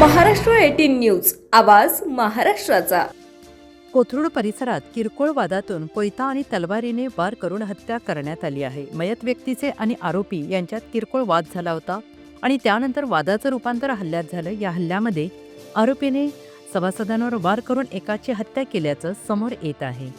News आवाज महाराष्ट्राचा. कोथरूड परिसरात किरकोळ वादातून कोयता आणि तलवारीने वार करून हत्या करण्यात आली आहे. मयत व्यक्तीचे आणि आरोपी यांच्यात किरकोळ वाद झाला होता आणि त्यानंतर वादाचं रूपांतर हल्ल्यात झालं. या हल्ल्यामध्ये आरोपीने सभासदांवर वार करून एकाची हत्या केल्याचं समोर येत आहे.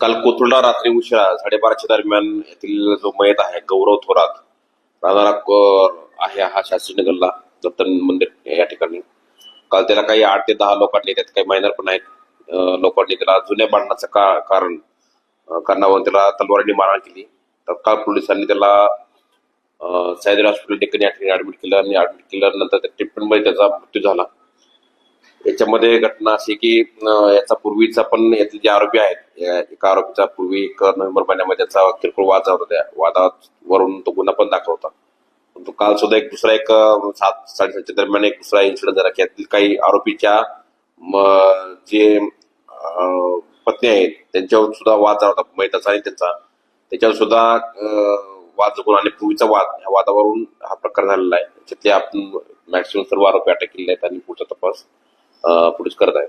काल कोथरूडला रात्री उशिरा साडेबाराच्या दरम्यान येथील जो मयत आहे गौरव थोरात क- आहे हा शास्त्रीनगरला दत्तन मंदिर या ठिकाणी. काल त्याला काही आठ ते दहा लोकांनी त्यात काही मायनर पण आहेत. लोकांनी त्याला जुन्या बांधण्याचं का कारण कारणावरून त्याला तलवारीने मारहाण केली. तत्काळ पोलिसांनी त्याला सायदर हॉस्पिटल ठिकाणी या ठिकाणी ऍडमिट केलं आणि ऍडमिट केल्यानंतर त्या ट्रीटमेंटमध्ये त्याचा मृत्यू झाला. याच्यामध्ये घटना अशी की याचा पूर्वीचा पण यातले जे आरोपी आहेत या एका आरोपीचा पूर्वी एक नोव्हेंबर महिन्यामध्ये त्याचा किरकोळ वाद झाला होता. त्या वादावरून तो गुन्हा पण दाखवता काल सुद्धा एक दुसरा एक सात साडेसातच्या दरम्यान एक दुसरा इन्सिडेंट झाला. की यातील काही आरोपीच्या जे पत्नी आहेत त्यांच्यावर सुद्धा वाद झाला होता मैताचा आणि त्यांचा. त्याच्यावर सुद्धा वाद जगून आणि पूर्वीचा वाद ह्या वादावरून हा प्रकार झालेला आहे. त्याच्यातले आपण मॅक्सिमम सर्व आरोपी अटक केले आहेत आणि पुढचा तपास पोलीस करत आहेत.